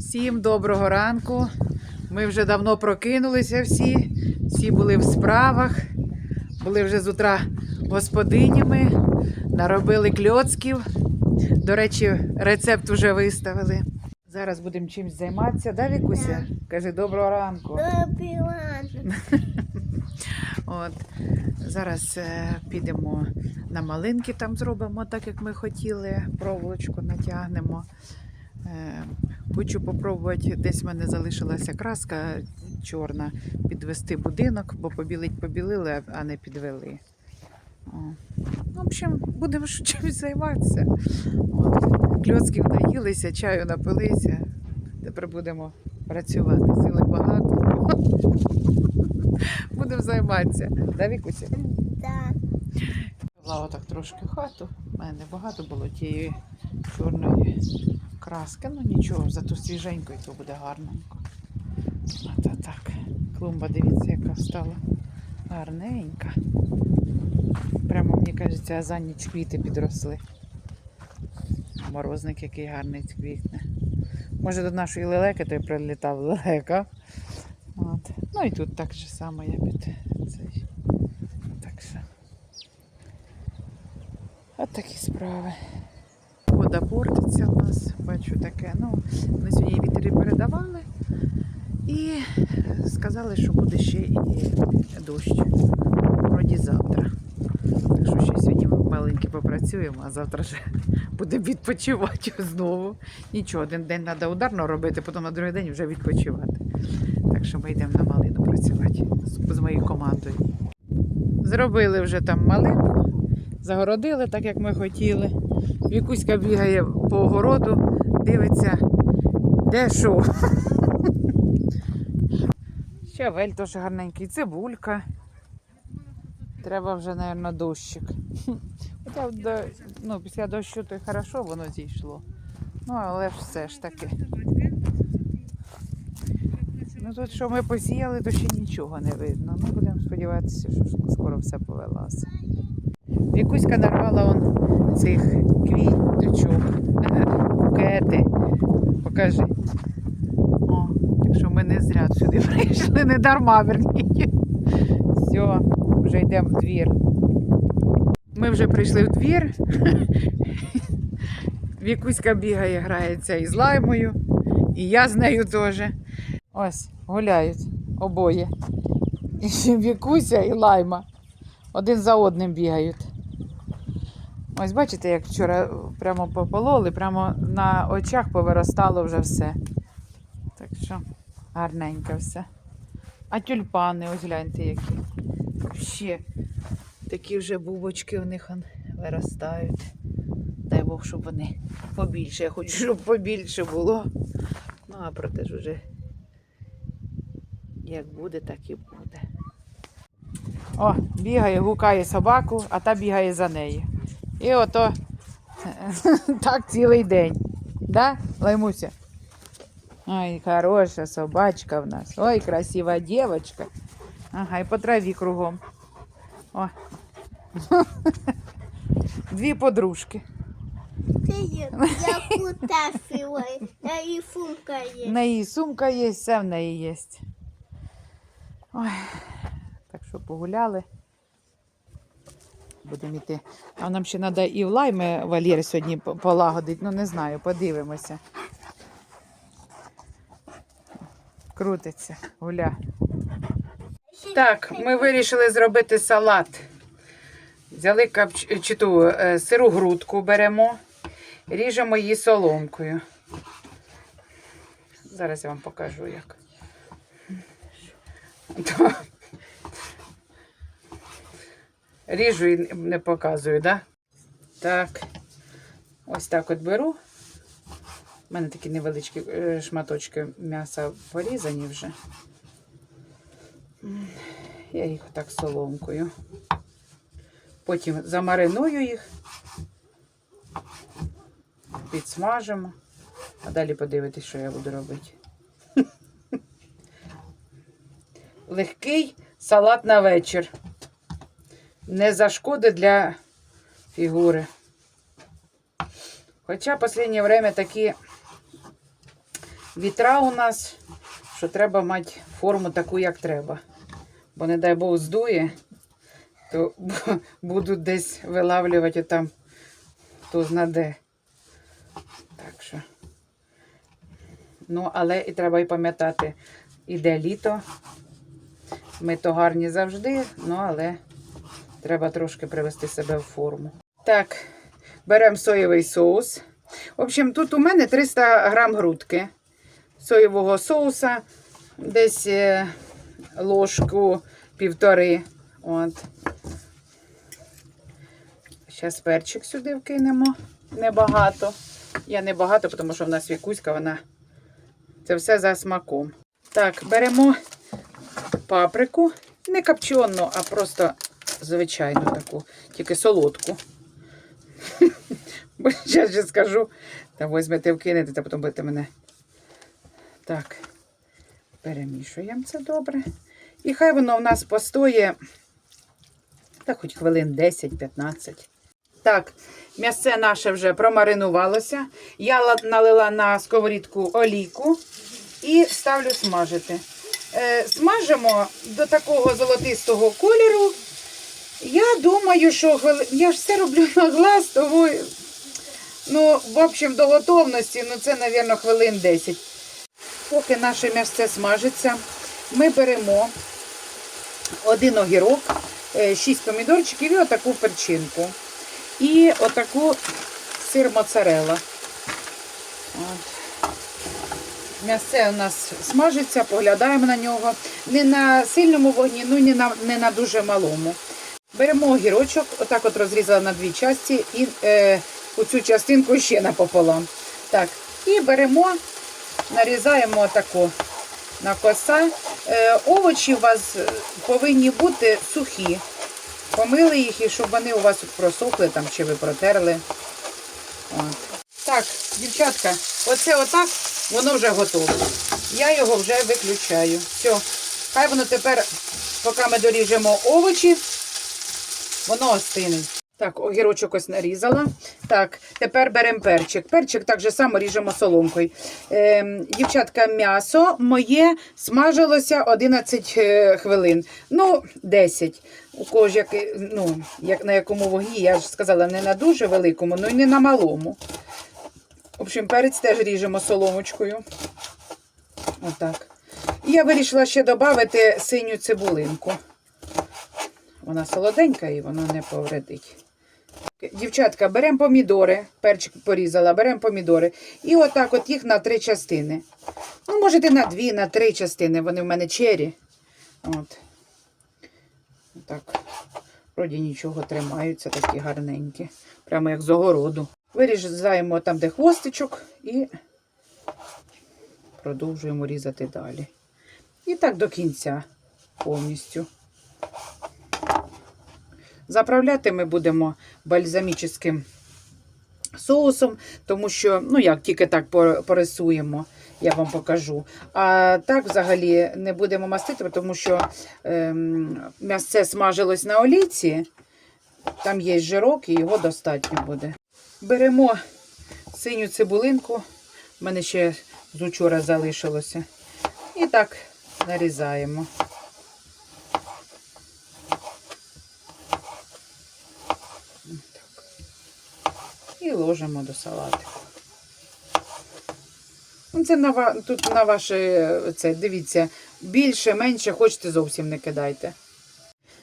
Всім доброго ранку. Ми вже давно прокинулися всі, всі були в справах, були вже з утра господинями, наробили кльоцків. До речі, рецепт вже виставили. Зараз будемо чимось займатися, да, Вікуся? Кажи доброго ранку. Добиван. От. Зараз е, підемо на малинки, там зробимо так, як ми хотіли. Проволочку натягнемо. Е, хочу попробувати, десь в мене залишилася краска чорна, підвести будинок, бо побілить побілили, а не підвели. О. В общем, будемо чимось займатися. От. Кльоцків наїлися, чаю напилися. Тепер будемо працювати. Сили багато. Будемо займатися. Да, Вікуся? Да. Взяла отак трошки хату. У мене багато було тієї чорної краски. Ну нічого, зато свіженько і то буде гарненько. А то так. Клумба, дивіться, яка стала гарненька. Прямо, мені кажеться, за ніч квіти підросли. Морозник який гарний квітне. Може до нашої лелеки той прилітав лелека. От. Ну і тут так же само я під цей. Так що. От такі справи. Вода портиться у нас, бачу таке. Ну, ми сьогодні вітері передавали і сказали, що буде ще і дощ. Вроді завтра. Так що ще сьогодні ми маленькі попрацюємо, а завтра вже будемо відпочивати знову. Нічого, один день треба ударно робити, потім на другий день вже відпочивати. Так що ми йдемо на малину працювати з, з моєю командою. Зробили вже там малинку, загородили так, як ми хотіли. Вікуська бігає по огороду, дивиться, де що. Щавель теж гарненький, цибулька. Треба вже, мабуть, дощик. Хоча ну, після дощу то й хорошо воно зійшло. Ну, але ж все ж таки. Ну тут що ми посіяли, то ще нічого не видно. Ну будемо сподіватися, що скоро все повелося. Вікуська нарвала он цих квіточок, букети. Покажи. О, так що ми не зря сюди прийшли, не дарма верніше. Все, вже йдемо в двір. Ми вже прийшли в двір. Вікуська бігає, грається із лаймою, і я з нею теж. Ось, гуляють обоє. І Вікуся і лайма. Один за одним бігають. Ось бачите, як вчора прямо попололи, прямо на очах повиростало вже все. Так що гарненько все. А тюльпани, ось гляньте які. Ще такі вже бубочки у них виростають. Дай Бог, щоб вони побільше. Я хочу, щоб побільше було. Ну, а проте ж уже як буде, так і буде. О, бігає, гукає собаку, а та бігає за нею. І ото так цілий день. Да, Лаймуся? Ой, хороша собачка в нас. Ой, красива дівчинка. Ага, і по траві кругом. О. Дві подружки. Є. Я і фумка В неї сумка є, все в неї є. Ой, так що погуляли. Будемо йти. А нам ще треба і в лайми Валєр сьогодні по- полагодить. Ну не знаю, подивимося. Крутиться, гуля. Так, ми вирішили зробити салат. Взяли капч... чи ту, е, сиру грудку беремо, ріжемо її соломкою. Зараз я вам покажу як. Ріжу і не показую, да? Так. Ось так от беру. У мене такі невеличкі е, шматочки м'яса порізані вже. Я їх отак соломкою. Потім замариную їх, підсмажимо, а далі подивитись, що я буду робити. Легкий салат на вечір. Не зашкодить для фігури. Хоча в останнє время такі вітра у нас, що треба мати форму таку, як треба. Бо, не дай Бог, здує, то будуть десь вилавлювати там хто зна де. Так що. Ну, але і треба і пам'ятати, іде літо. Ми то гарні завжди, ну але треба трошки привести себе в форму. Так, беремо соєвий соус. В общем, тут у мене 300 грам грудки соєвого соуса, десь е, ложку півтори. От. Зараз перчик сюди вкинемо. Небагато. Я не багато, тому що в нас вікуська, вона це все за смаком. Так, беремо паприку. Не копчену, а просто звичайну таку, тільки солодку. Бо зараз же скажу, та візьмете вкинете, та потім будете мене. Так, перемішуємо це добре. І хай воно в нас постоє, та хоч хвилин 10-15. Так, м'ясце наше вже промаринувалося. Я налила на сковорідку олійку і ставлю смажити. Е, смажимо до такого золотистого кольору. Я думаю, що я ж все роблю на глаз, тому ну, в общем, до готовності, ну це, мабуть, хвилин 10. Поки наше м'ясце смажиться, ми беремо один огірок, 6 помідорчиків і отаку перчинку. І отаку сир моцарелла. От. М'ясце у нас смажиться, поглядаємо на нього. Не на сильному вогні, ну не на, не на дуже малому. Беремо огірочок, отак от розрізала на дві часті і е, оцю частинку ще напополам. Так, і беремо, нарізаємо отаку на коса. Е, овочі у вас е, повинні бути сухі. Помили їх і щоб вони у вас просохли там, чи ви протерли. От. Так, дівчатка, оце отак, воно вже готове. Я його вже виключаю. Все. Хай воно тепер, поки ми доріжемо овочі, воно остине. Так, огірочок ось нарізала. Так, тепер беремо перчик. Перчик так же само ріжемо соломкою. Ем, дівчатка, м'ясо моє смажилося 11 е, хвилин. Ну, 10. У кого ж як, ну, як, на якому вогні, я ж сказала, не на дуже великому, ну і не на малому. В общем, перець теж ріжемо соломочкою. Отак. І я вирішила ще додати синю цибулинку. Вона солоденька і вона не повредить. Дівчатка, беремо помідори, перчик порізала, беремо помідори. І отак от їх на три частини. Ну, можете на дві, на три частини. Вони в мене чері. От. Так. Вроді нічого тримаються, такі гарненькі. Прямо як з огороду. Вирізаємо там, де хвостичок, і продовжуємо різати далі. І так до кінця повністю. Заправляти ми будемо бальзамічним соусом, тому що, ну як, тільки так порисуємо, я вам покажу. А так взагалі не будемо мастити, тому що ем, м'ясце смажилось на олійці, там є жирок і його достатньо буде. Беремо синю цибулинку, в мене ще з учора залишилося. І так нарізаємо. І ложимо до салатику. Ну, Це на, тут на ваше, це, дивіться, більше, менше, хочете зовсім не кидайте.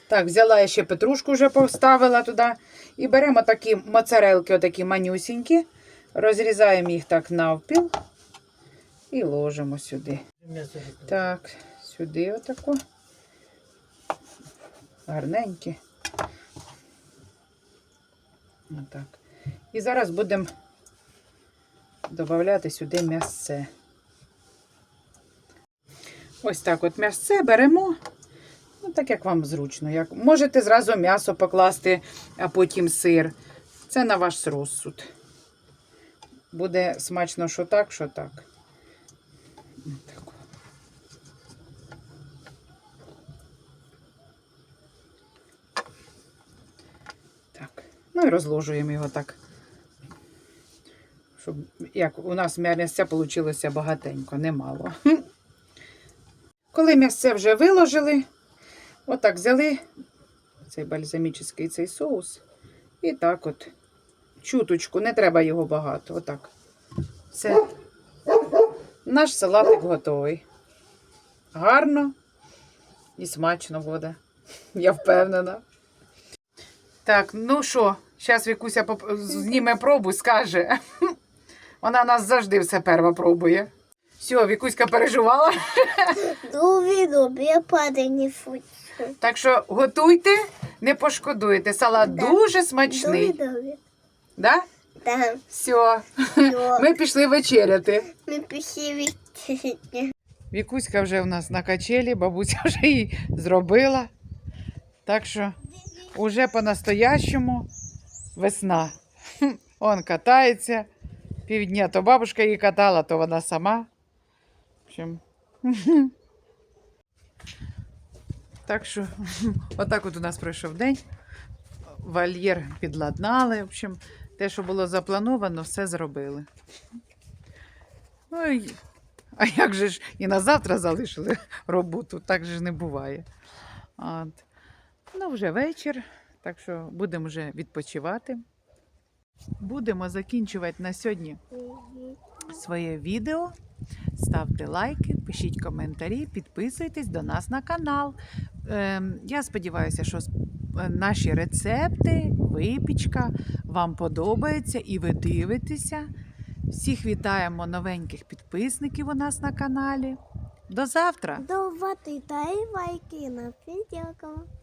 Так, взяла я ще петрушку, вже поставила туди. І беремо такі моцарелки, отакі манюсінькі, розрізаємо їх так навпіл і ложимо сюди. Так, сюди отако. Гарненькі. Отак. І зараз будемо додати сюди м'ясце. Ось так от м'ясце беремо. Ну, так як вам зручно. Як... Можете зразу м'ясо покласти, а потім сир. Це на ваш розсуд. Буде смачно, що так, що так. Так. Ну і розложуємо його так, щоб як у нас м'ясця вийшло багатенько, немало. Коли м'ясце вже виложили, отак взяли цей бальзамічний цей соус. І так от, чуточку, не треба його багато. Отак. Все. Наш салатик готовий. Гарно і смачно буде. Я впевнена. Так, ну що, зараз Вікуся поп- зніме пробу, скаже. Вона нас завжди все перва пробує. Все, Вікуська переживала. Не футь. Так що готуйте, не пошкодуєте. Салат Да. дуже смачний. добрі. Да? Так, Все, все. ми пішли вечеряти. Ми пішли від Вікуська вже в нас на качелі, бабуся вже її зробила. Так що уже по-настоящему весна. Он катається. Півдня то бабушка її катала, то вона сама. В общем. Так що, отак от у нас пройшов день. Вольєр підладнали. В общем, те, що було заплановано, все зробили. Ну, а як же ж і на завтра залишили роботу, так же ж не буває. От. Ну, вже вечір, так що будемо вже відпочивати. Будемо закінчувати на сьогодні своє відео. Ставте лайки, пишіть коментарі, підписуйтесь до нас на канал. Ем, я сподіваюся, що е, наші рецепти, випічка вам подобається і ви дивитеся. Всіх вітаємо новеньких підписників у нас на каналі. До завтра! До води лайки на відео.